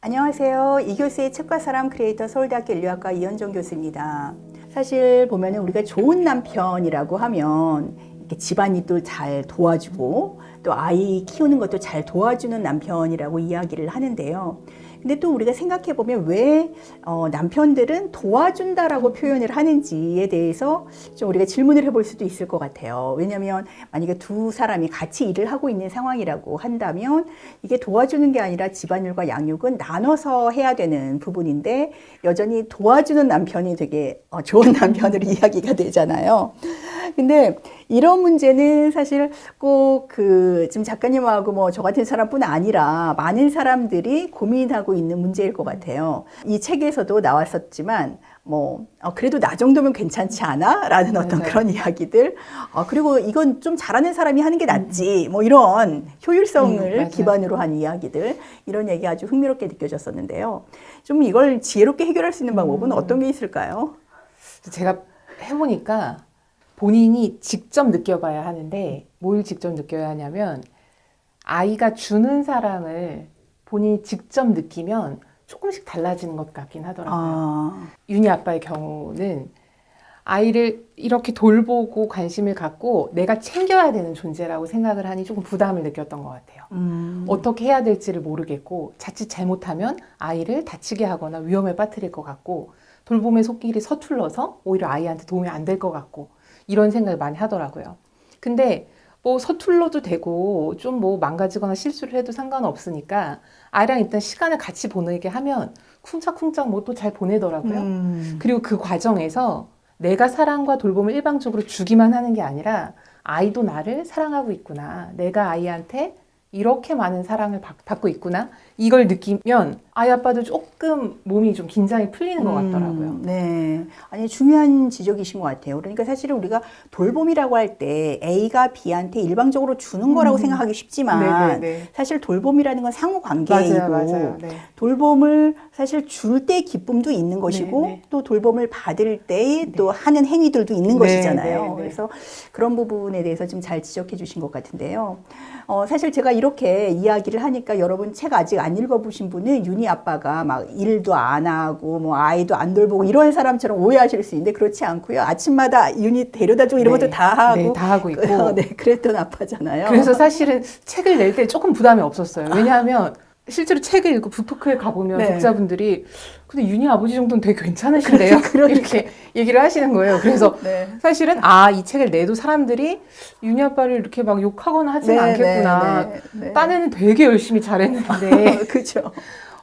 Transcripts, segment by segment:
안녕하세요. 이 교수의 책과 사람 크리에이터 서울대학교 인류학과 이현정 교수입니다. 사실 보면은 우리가 좋은 남편이라고 하면 집안일도 잘 도와주고 또 아이 키우는 것도 잘 도와주는 남편이라고 이야기를 하는데요. 근데 또 우리가 생각해 보면 왜 어, 남편들은 도와준다라고 표현을 하는지에 대해서 좀 우리가 질문을 해볼 수도 있을 것 같아요. 왜냐하면 만약에 두 사람이 같이 일을 하고 있는 상황이라고 한다면 이게 도와주는 게 아니라 집안일과 양육은 나눠서 해야 되는 부분인데 여전히 도와주는 남편이 되게 어, 좋은 남편으로 이야기가 되잖아요. 근데 이런 문제는 사실 꼭 그 지금 작가님하고 뭐 저 같은 사람뿐 아니라 많은 사람들이 고민하고 있는 문제일 것 같아요. 이 책에서도 나왔었지만 뭐 어, 그래도 나 정도면 괜찮지 않아?라는 어떤 맞아요. 그런 이야기들. 어, 그리고 이건 좀 잘하는 사람이 하는 게 낫지. 뭐 이런 효율성을 음. 기반으로 한 이야기들 이런 얘기 아주 흥미롭게 느껴졌었는데요. 좀 이걸 지혜롭게 해결할 수 있는 방법은 어떤 게 있을까요? 제가 해보니까 본인이 직접 느껴봐야 하는데 뭘 직접 느껴야 하냐면 아이가 주는 사랑을 본인이 직접 느끼면 조금씩 달라지는 것 같긴 하더라고요. 아, 윤희 아빠의 경우는 아이를 이렇게 돌보고 관심을 갖고 내가 챙겨야 되는 존재라고 생각을 하니 조금 부담을 느꼈던 것 같아요. 음, 어떻게 해야 될지를 모르겠고 자칫 잘못하면 아이를 다치게 하거나 위험에 빠뜨릴 것 같고 돌봄의 손길이 서툴러서 오히려 아이한테 도움이 안 될 것 같고 이런 생각을 많이 하더라고요. 근데 뭐 서툴러도 되고 좀 뭐 망가지거나 실수를 해도 상관없으니까 아이랑 일단 시간을 같이 보내게 하면 쿵짝쿵짝 뭐 또 잘 보내더라고요. 음, 그리고 그 과정에서 내가 사랑과 돌봄을 일방적으로 주기만 하는 게 아니라 아이도 나를 사랑하고 있구나. 내가 아이한테 이렇게 많은 사랑을 받, 받고 있구나. 이걸 느끼면 아이 아빠도 조금 몸이 좀 긴장이 풀리는 것 같더라고요. 음, 네. 아니, 중요한 지적이신 것 같아요. 그러니까 사실은 우리가 돌봄이라고 할 때 A가 B한테 일방적으로 주는 거라고 생각하기 쉽지만 음. 네네네. 사실 돌봄이라는 건 상호 관계이고 맞아요, 맞아요. 네. 돌봄을 사실 줄 때 기쁨도 있는 것이고 네, 네. 또 돌봄을 받을 때 또 하는 행위들도 있는 네, 것이잖아요. 네, 네. 그래서 그런 부분에 대해서 좀 잘 지적해 주신 것 같은데요. 어, 사실 제가 이렇게 이야기를 하니까 여러분 책 아직 안 읽어보신 분은 윤희 아빠가 막 일도 안 하고 뭐 아이도 안 돌보고 이런 사람처럼 오해하실 수 있는데 그렇지 않고요. 아침마다 윤희 데려다 주고 이런 네. 것도 다 하고 네, 다 하고 있고. 네, 그랬던 아빠잖아요. 그래서 사실은 책을 낼 때 조금 부담이 없었어요. 왜냐하면 실제로 책을 읽고 북토크에 가보면 네. 독자분들이 근데 윤희 아버지 정도는 되게 괜찮으신데요? 이렇게 얘기를 하시는 거예요. 그래서 네. 사실은 아 이 책을 내도 사람들이 윤희 아빠를 이렇게 막 욕하거나 하지는 않겠구나. 네, 네, 네. 딴에는 되게 열심히 잘했는데 그죠.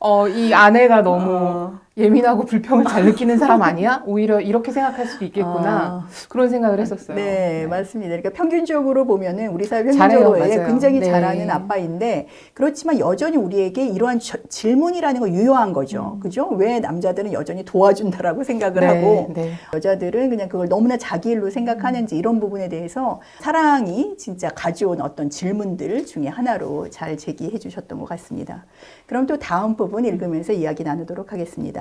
어, 이 아내가 너무 어. 예민하고 불평을 잘 느끼는 사람 아니야? 오히려 이렇게 생각할 수도 있겠구나. 그런 생각을 했었어요. 네, 맞습니다. 그러니까 평균적으로 보면은 우리 사회 잘해요, 평균적으로 예, 맞아요. 굉장히 네. 잘하는 아빠인데 그렇지만 여전히 우리에게 이러한 저- 질문이라는 건 유효한 거죠. 그죠? 왜 남자들은 여전히 도와준다라고 생각을 네, 하고 네. 여자들은 그냥 그걸 너무나 자기 일로 생각하는지 이런 부분에 대해서 사랑이 진짜 가져온 어떤 질문들 중에 하나로 잘 제기해 주셨던 것 같습니다. 그럼 또 다음 부분 읽으면서 이야기 나누도록 하겠습니다.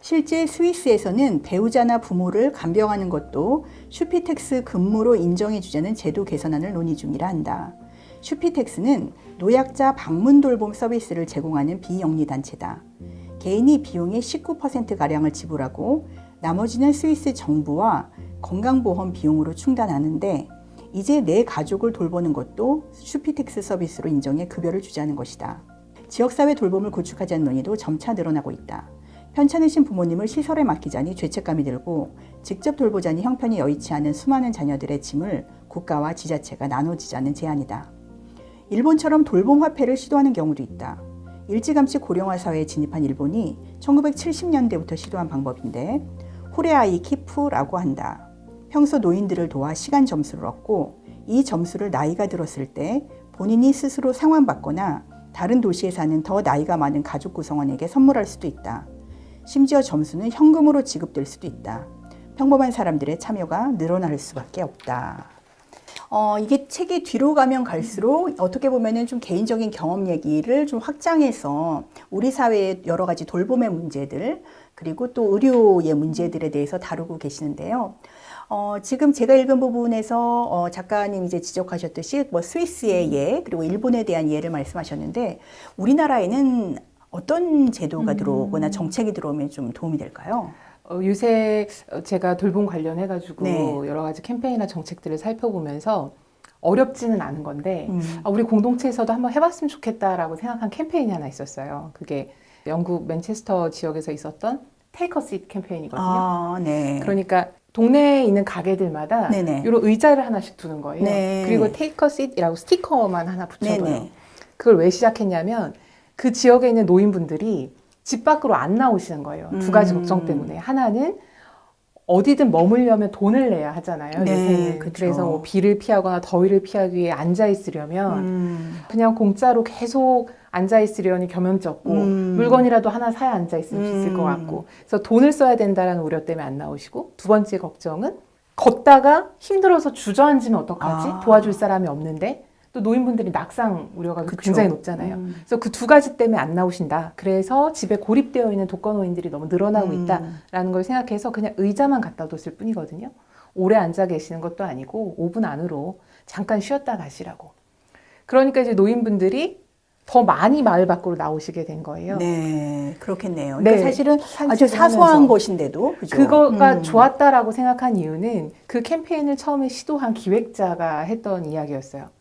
실제 스위스에서는 배우자나 부모를 간병하는 것도 슈피텍스 근무로 인정해 주자는 제도 개선안을 논의 중이라 한다. 슈피텍스는 노약자 방문 돌봄 서비스를 제공하는 비영리 단체다. 개인이 비용의 19%가량을 지불하고 나머지는 스위스 정부와 건강보험 비용으로 충당하는데 이제 내 가족을 돌보는 것도 슈피텍스 서비스로 인정해 급여를 주자는 것이다. 지역사회 돌봄을 구축하자는 논의도 점차 늘어나고 있다. 편찮으신 부모님을 시설에 맡기자니 죄책감이 들고 직접 돌보자니 형편이 여의치 않은 수많은 자녀들의 짐을 국가와 지자체가 나눠지자는 제안이다. 일본처럼 돌봄 화폐를 시도하는 경우도 있다. 일찌감치 고령화 사회에 진입한 일본이 1970년대부터 시도한 방법인데 후레아이 키프라고 한다. 평소 노인들을 도와 시간 점수를 얻고 이 점수를 나이가 들었을 때 본인이 스스로 상환받거나 다른 도시에 사는 더 나이가 많은 가족 구성원에게 선물할 수도 있다. 심지어 점수는 현금으로 지급될 수도 있다. 평범한 사람들의 참여가 늘어날 수밖에 없다. 어, 이게 책이 뒤로 가면 갈수록 어떻게 보면은 좀 개인적인 경험 얘기를 좀 확장해서 우리 사회의 여러 가지 돌봄의 문제들 그리고 또 의료의 문제들에 대해서 다루고 계시는데요. 어, 지금 제가 읽은 부분에서 어, 작가님 이제 지적하셨듯이 뭐 스위스의 예 그리고 일본에 대한 예를 말씀하셨는데 우리나라에는 어떤 제도가 음. 들어오거나 정책이 들어오면 좀 도움이 될까요? 어, 요새 어, 제가 돌봄 관련해가지고 네. 여러 가지 캠페인이나 정책들을 살펴보면서 어렵지는 않은 건데 음. 아, 우리 공동체에서도 한번 해봤으면 좋겠다라고 생각한 캠페인이 하나 있었어요. 그게 영국 맨체스터 지역에서 있었던 Take a Seat 캠페인이거든요. 아, 네. 그러니까 동네에 있는 가게들마다 네네. 이런 의자를 하나씩 두는 거예요. 네. 그리고 Take a Seat이라고 스티커만 하나 붙여둬요. 네네. 그걸 왜 시작했냐면 그 지역에 있는 노인분들이 집 밖으로 안 나오시는 거예요. 두 가지 음. 걱정 때문에. 하나는 어디든 머물려면 돈을 내야 하잖아요. 네. 그래서 뭐 비를 피하거나 더위를 피하기 위해 앉아 있으려면 음. 그냥 공짜로 계속 앉아 있으려니 겸연쩍고 음. 물건이라도 하나 사야 앉아 있을 수 있을 음. 것 같고 그래서 돈을 써야 된다는 우려 때문에 안 나오시고 두 번째 걱정은 걷다가 힘들어서 주저앉으면 어떡하지? 아. 도와줄 사람이 없는데 또 노인분들이 낙상 우려가 그쵸. 굉장히 높잖아요. 음. 그래서 그 두 가지 때문에 안 나오신다. 그래서 집에 고립되어 있는 독거노인들이 너무 늘어나고 음. 있다라는 걸 생각해서 그냥 의자만 갖다 뒀을 뿐이거든요. 오래 앉아 계시는 것도 아니고 5분 안으로 잠깐 쉬었다 가시라고. 그러니까 이제 노인분들이 더 많이 마을 밖으로 나오시게 된 거예요. 네, 그렇겠네요. 네. 그러니까 사실은 아주 사소한. 곳인데도 그죠? 그거가 음. 좋았다라고 생각한 이유는 그 캠페인을 처음에 시도한 기획자가 했던 이야기였어요.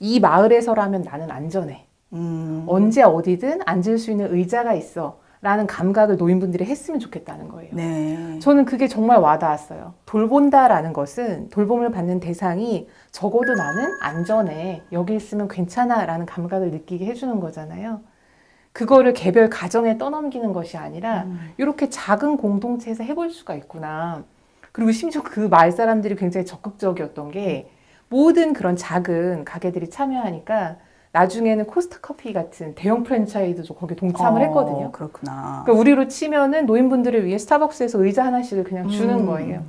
이 마을에서라면 나는 안전해. 음. 언제 어디든 앉을 수 있는 의자가 있어. 라는 감각을 노인분들이 했으면 좋겠다는 거예요. 네. 저는 그게 정말 와닿았어요. 돌본다라는 것은 돌봄을 받는 대상이 적어도 나는 안전해. 여기 있으면 괜찮아. 라는 감각을 느끼게 해주는 거잖아요. 그거를 개별 가정에 떠넘기는 것이 아니라 음. 이렇게 작은 공동체에서 해볼 수가 있구나. 그리고 심지어 그 마을 사람들이 굉장히 적극적이었던 게 모든 그런 작은 가게들이 참여하니까 나중에는 코스트 커피 같은 대형 프랜차이즈도 거기에 동참을 어, 했거든요. 그렇구나. 그러니까 우리로 치면은 노인분들을 위해 스타벅스에서 의자 하나씩을 그냥 주는 음. 거예요.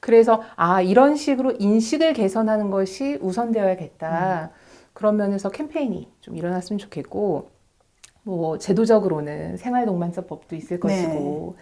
그래서 아 이런 식으로 인식을 개선하는 것이 우선되어야겠다. 그런 면에서 캠페인이 좀 일어났으면 좋겠고 뭐 제도적으로는 생활동반서법도 있을 네. 것이고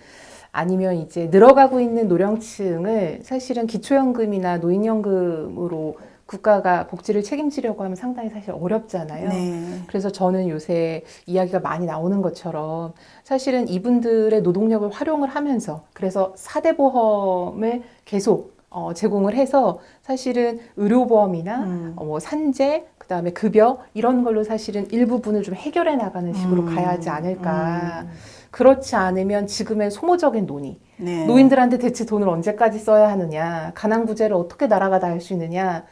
아니면 이제 늘어가고 있는 노령층을 사실은 기초연금이나 노인연금으로 국가가 복지를 책임지려고 하면 상당히 사실 어렵잖아요. 네. 그래서 저는 요새 이야기가 많이 나오는 것처럼 사실은 이분들의 노동력을 활용을 하면서 그래서 4대 보험을 계속 어, 제공을 해서 사실은 의료보험이나 음. 어, 뭐 산재, 그 다음에 급여 이런 걸로 사실은 일부분을 좀 해결해 나가는 식으로 음. 가야 하지 않을까. 음. 그렇지 않으면 지금의 소모적인 논의, 네. 노인들한테 대체 돈을 언제까지 써야 하느냐, 가난 구제를 어떻게 나라가 다 할 수 있느냐,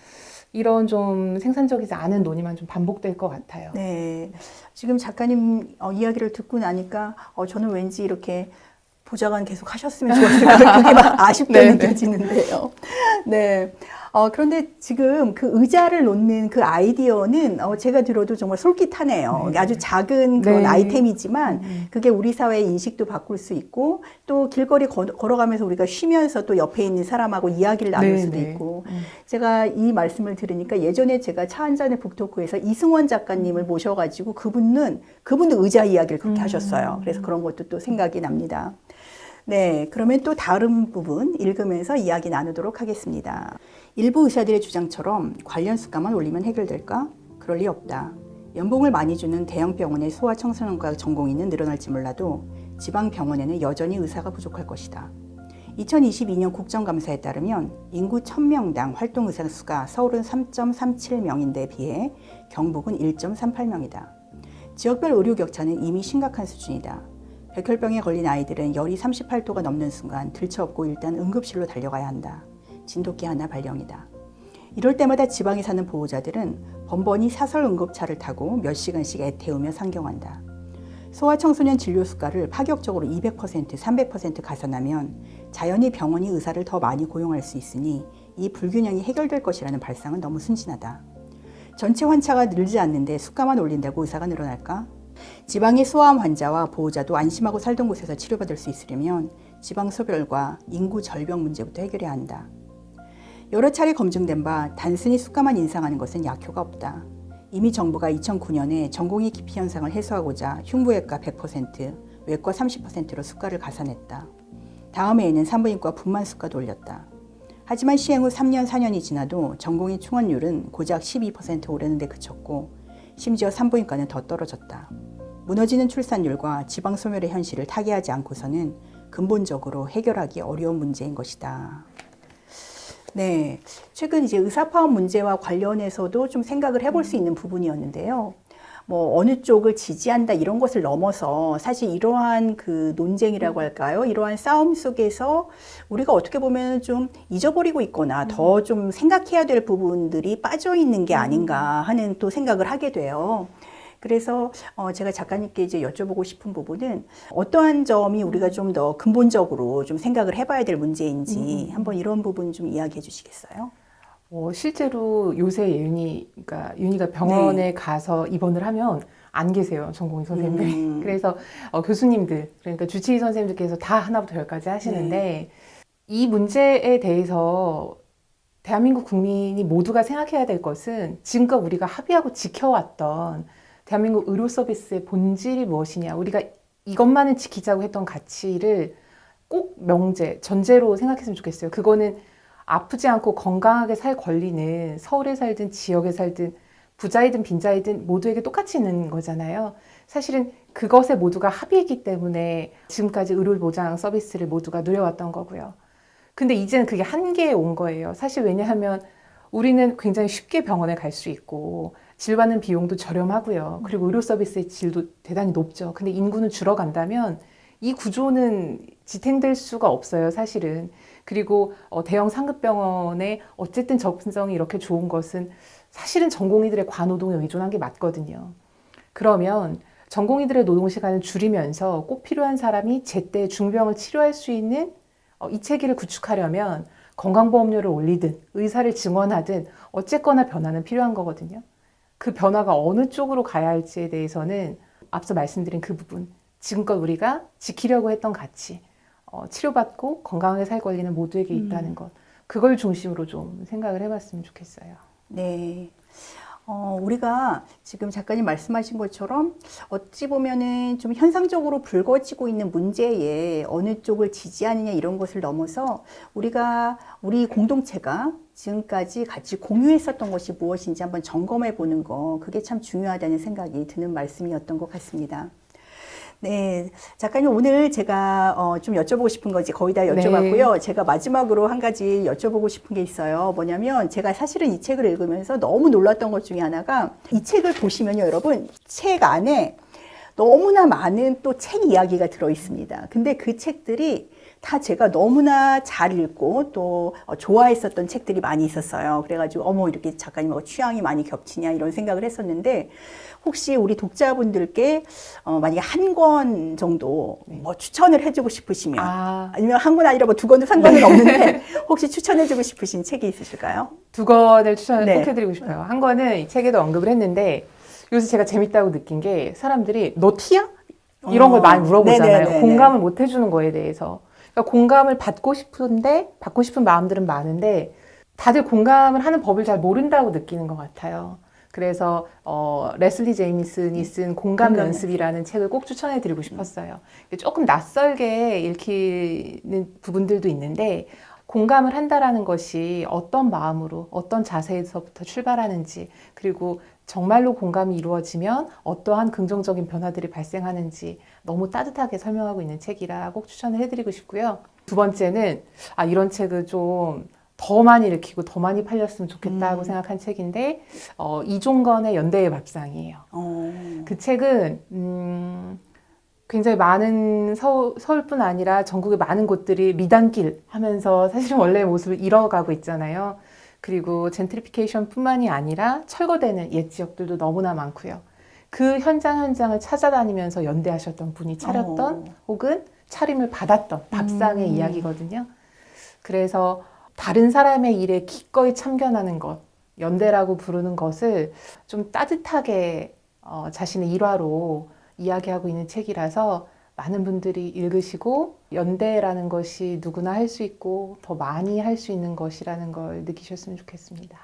이런 좀 생산적이지 않은 논의만 좀 반복될 것 같아요. 네. 지금 작가님 어, 이야기를 듣고 나니까 어, 저는 왠지 이렇게 보좌관 계속 하셨으면 같아요. 그게 막 아쉽게 네, 네. 느껴지는데요. 네. 어, 그런데 지금 그 의자를 놓는 그 아이디어는 어, 제가 들어도 정말 솔깃하네요. 네. 아주 작은 그런 네. 아이템이지만 음. 그게 우리 사회의 인식도 바꿀 수 있고 또 길거리 거- 걸어가면서 우리가 쉬면서 또 옆에 있는 사람하고 이야기를 나눌 네, 수도 네. 있고 음. 제가 이 말씀을 들으니까 예전에 제가 차 한 잔의 북토크에서 이승원 작가님을 모셔가지고 그분은 그분도 의자 이야기를 그렇게 음. 하셨어요. 그래서 그런 것도 또 생각이 납니다. 네, 그러면 또 다른 부분 읽으면서 이야기 나누도록 하겠습니다. 일부 의사들의 주장처럼 관련 수가만 올리면 해결될까? 그럴 리 없다. 연봉을 많이 주는 대형 병원의 소아청소년과 전공의는 늘어날지 몰라도 지방 병원에는 여전히 의사가 부족할 것이다. 2022년 국정감사에 따르면 인구 1000명당 활동 의사 수가 서울은 3.37명인데 비해 경북은 1.38명이다. 지역별 의료 격차는 이미 심각한 수준이다. 백혈병에 걸린 아이들은 열이 38도가 넘는 순간 들쳐업고 일단 응급실로 달려가야 한다. 진돗개 하나 발령이다. 이럴 때마다 지방에 사는 보호자들은 번번이 사설 응급차를 타고 몇 시간씩 애태우며 상경한다. 소아청소년 진료 수가를 파격적으로 200%, 300% 가산하면 자연히 병원이 의사를 더 많이 고용할 수 있으니 이 불균형이 해결될 것이라는 발상은 너무 순진하다. 전체 환차가 늘지 않는데 수가만 올린다고 의사가 늘어날까? 지방의 소아암 환자와 보호자도 안심하고 살던 곳에서 치료받을 수 있으려면 지방 소별과 인구 절벽 문제부터 해결해야 한다. 여러 차례 검증된 바 단순히 수가만 인상하는 것은 약효가 없다. 이미 정부가 2009년에 전공의 기피 현상을 해소하고자 흉부외과 100%, 외과 30%로 수가를 가산했다. 다음 해에는 산부인과 분만 수가도 올렸다. 하지만 시행 후 3년, 4년이 지나도 전공의 충원율은 고작 12% 오르는 데 그쳤고 심지어 산부인과는 더 떨어졌다. 무너지는 출산율과 지방 소멸의 현실을 타개하지 않고서는 근본적으로 해결하기 어려운 문제인 것이다. 네, 최근 이제 의사파업 문제와 관련해서도 좀 생각을 해볼 수 있는 부분이었는데요. 뭐 어느 쪽을 지지한다 이런 것을 넘어서 사실 이러한 그 논쟁이라고 할까요? 이러한 싸움 속에서 우리가 어떻게 보면 좀 잊어버리고 있거나 더 좀 생각해야 될 부분들이 빠져 있는 게 아닌가 하는 또 생각을 하게 돼요. 그래서 어 제가 작가님께 이제 여쭤보고 싶은 부분은 어떠한 점이 우리가 좀 더 근본적으로 좀 생각을 해봐야 될 문제인지 한번 이런 부분 좀 이야기해 주시겠어요? 어, 실제로 요새 예윤이, 그러니까 윤이가 병원에 가서 입원을 하면 안 계세요, 전공의 선생님들. 음. 그래서 어, 교수님들, 그러니까 주치의 선생님들께서 다 하나부터 열까지 하시는데 이 문제에 대해서 대한민국 국민이 모두가 생각해야 될 것은 지금껏 우리가 합의하고 지켜왔던 대한민국 의료 서비스의 본질이 무엇이냐. 우리가 이것만은 지키자고 했던 가치를 꼭 명제, 전제로 생각했으면 좋겠어요. 그거는 아프지 않고 건강하게 살 권리는 서울에 살든 지역에 살든 부자이든 빈자이든 모두에게 똑같이 있는 거잖아요. 사실은 그것에 모두가 합의했기 때문에 지금까지 의료 보장 서비스를 모두가 누려왔던 거고요. 근데 이제는 그게 한계에 온 거예요. 사실 왜냐하면 우리는 굉장히 쉽게 병원에 갈 수 있고 질받는 비용도 저렴하고요. 그리고 의료 서비스의 질도 대단히 높죠. 근데 인구는 줄어간다면 이 구조는 지탱될 수가 없어요, 사실은. 그리고 어, 대형 상급병원에 어쨌든 접근성이 이렇게 좋은 것은 사실은 전공의들의 과노동에 의존한 게 맞거든요. 그러면 전공의들의 노동 시간을 줄이면서 꼭 필요한 사람이 제때 중병을 치료할 수 있는 어, 이 체계를 구축하려면 건강보험료를 올리든 의사를 증원하든 어쨌거나 변화는 필요한 거거든요. 그 변화가 어느 쪽으로 가야 할지에 대해서는 앞서 말씀드린 그 부분, 지금껏 우리가 지키려고 했던 가치, 어, 치료받고 건강하게 살 권리는 모두에게 있다는 것, 그걸 중심으로 좀 생각을 해봤으면 좋겠어요. 네. 어, 우리가 지금 작가님 말씀하신 것처럼 어찌 보면은 좀 현상적으로 불거지고 있는 문제에 어느 쪽을 지지하느냐 이런 것을 넘어서 우리가 우리 공동체가 지금까지 같이 공유했었던 것이 무엇인지 한번 점검해 보는 거 그게 참 중요하다는 생각이 드는 말씀이었던 것 같습니다. 네, 작가님 오늘 제가 어, 좀 여쭤보고 싶은 거지 거의 다 여쭤봤고요. 제가 마지막으로 한 가지 여쭤보고 싶은 게 있어요. 뭐냐면 제가 사실은 이 책을 읽으면서 너무 놀랐던 것 중에 하나가 이 책을 보시면요, 여러분 책 안에 너무나 많은 또 책 이야기가 들어 있습니다. 근데 그 책들이 다 제가 너무나 잘 읽고 또 어, 좋아했었던 책들이 많이 있었어요. 그래가지고 어머 이렇게 작가님하고 취향이 많이 겹치냐 이런 생각을 했었는데 혹시 우리 독자분들께 어, 만약에 한 권 정도 뭐 추천을 해주고 싶으시면 아, 아니면 한 권 아니라 뭐 두 권도 상관은 없는데 혹시 추천해주고 싶으신 책이 있으실까요? 두 권을 추천을 네. 꼭 해드리고 싶어요. 한 권은 이 책에도 언급을 했는데 요새 제가 재밌다고 느낀 게 사람들이 너 티야? 이런 어, 걸 많이 물어보잖아요. 네네네네. 공감을 못 해주는 거에 대해서. 그러니까 공감을 받고 싶은데 받고 싶은 마음들은 많은데 다들 공감을 하는 법을 잘 모른다고 느끼는 것 같아요. 그래서 어, 레슬리 제이미슨이 쓴 공감 공감 연습이라는 책을 꼭 추천해 드리고 싶었어요. 조금 낯설게 읽히는 부분들도 있는데 공감을 한다라는 것이 어떤 마음으로 어떤 자세에서부터 출발하는지 그리고 정말로 공감이 이루어지면 어떠한 긍정적인 변화들이 발생하는지 너무 따뜻하게 설명하고 있는 책이라 꼭 추천을 해드리고 싶고요. 두 번째는 아 이런 책을 좀더 많이 읽히고 더 많이 팔렸으면 좋겠다고 음. 생각한 책인데 어, 이종건의 연대의 밥상이에요. 어, 그 책은 음, 굉장히 많은 서, 서울뿐 아니라 전국의 많은 곳들이 리단길 하면서 사실은 원래의 모습을 잃어가고 있잖아요. 그리고 젠트리피케이션 뿐만이 아니라 철거되는 옛 지역들도 너무나 많고요. 그 현장 현장을 찾아다니면서 연대하셨던 분이 차렸던 어. 혹은 차림을 받았던 밥상의 음. 이야기거든요. 그래서 다른 사람의 일에 기꺼이 참견하는 것, 연대라고 부르는 것을 좀 따뜻하게 어, 자신의 일화로 이야기하고 있는 책이라서 많은 분들이 읽으시고 연대라는 것이 누구나 할 수 있고 더 많이 할 수 있는 것이라는 걸 느끼셨으면 좋겠습니다.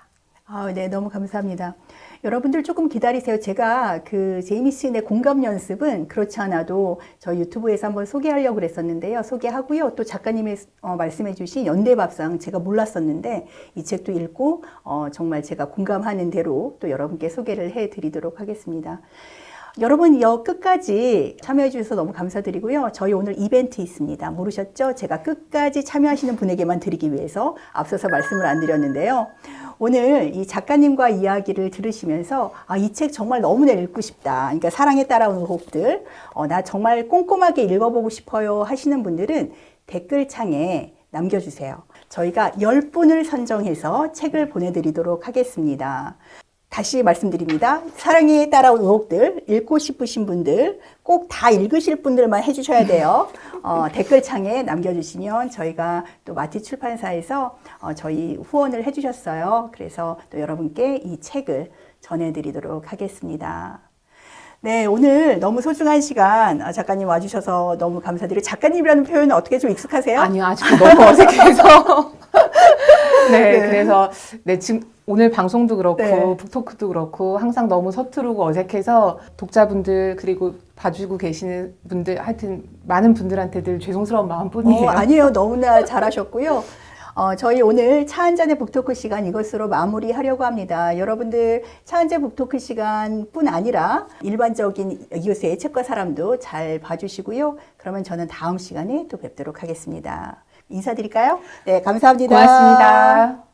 아, 네, 너무 감사합니다. 여러분들 조금 기다리세요. 제가 그 제이미슨의 공감 연습은 그렇지 않아도 저 유튜브에서 한번 소개하려고 그랬었는데요. 소개하고요. 또 작가님이 어, 말씀해 주신 연대밥상 제가 몰랐었는데 이 책도 읽고 어, 정말 제가 공감하는 대로 또 여러분께 소개를 해 드리도록 하겠습니다. 여러분 여 끝까지 참여해 주셔서 너무 감사드리고요. 저희 오늘 이벤트 있습니다. 모르셨죠? 제가 끝까지 참여하시는 분에게만 드리기 위해서 앞서서 말씀을 안 드렸는데요. 오늘 이 작가님과 이야기를 들으시면서 아, 이 책 정말 너무나 읽고 싶다. 그러니까 사랑에 따라오는 곡들, 어, 나 정말 꼼꼼하게 읽어보고 싶어요 하시는 분들은 댓글창에 남겨주세요. 저희가 10분을 선정해서 책을 보내드리도록 하겠습니다. 다시 말씀드립니다. 사랑에 따라온 의혹들 읽고 싶으신 분들 꼭 다 읽으실 분들만 해주셔야 돼요. 어, 댓글창에 남겨주시면 저희가 또 마티 출판사에서 어, 저희 후원을 해주셨어요. 그래서 또 여러분께 이 책을 전해드리도록 하겠습니다. 네, 오늘 너무 소중한 시간 아, 작가님 와주셔서 너무 감사드리고 작가님이라는 표현은 어떻게 좀 익숙하세요? 아니요, 아직도 너무 어색해서. 네, 네. 그래서 네 지금 오늘 방송도 그렇고 네. 북토크도 그렇고 항상 너무 서투르고 어색해서 독자분들 그리고 봐주고 계시는 분들 하여튼 많은 분들한테 늘 죄송스러운 마음뿐이에요. 어, 아니에요. 너무나 잘하셨고요. 어, 저희 오늘 차 한 잔의 북토크 시간 이것으로 마무리하려고 합니다. 여러분들 차 한 잔 북토크 시간뿐 아니라 일반적인 이웃의 책과 사람도 잘 봐주시고요. 그러면 저는 다음 시간에 또 뵙도록 하겠습니다. 인사드릴까요? 네, 감사합니다. 고맙습니다.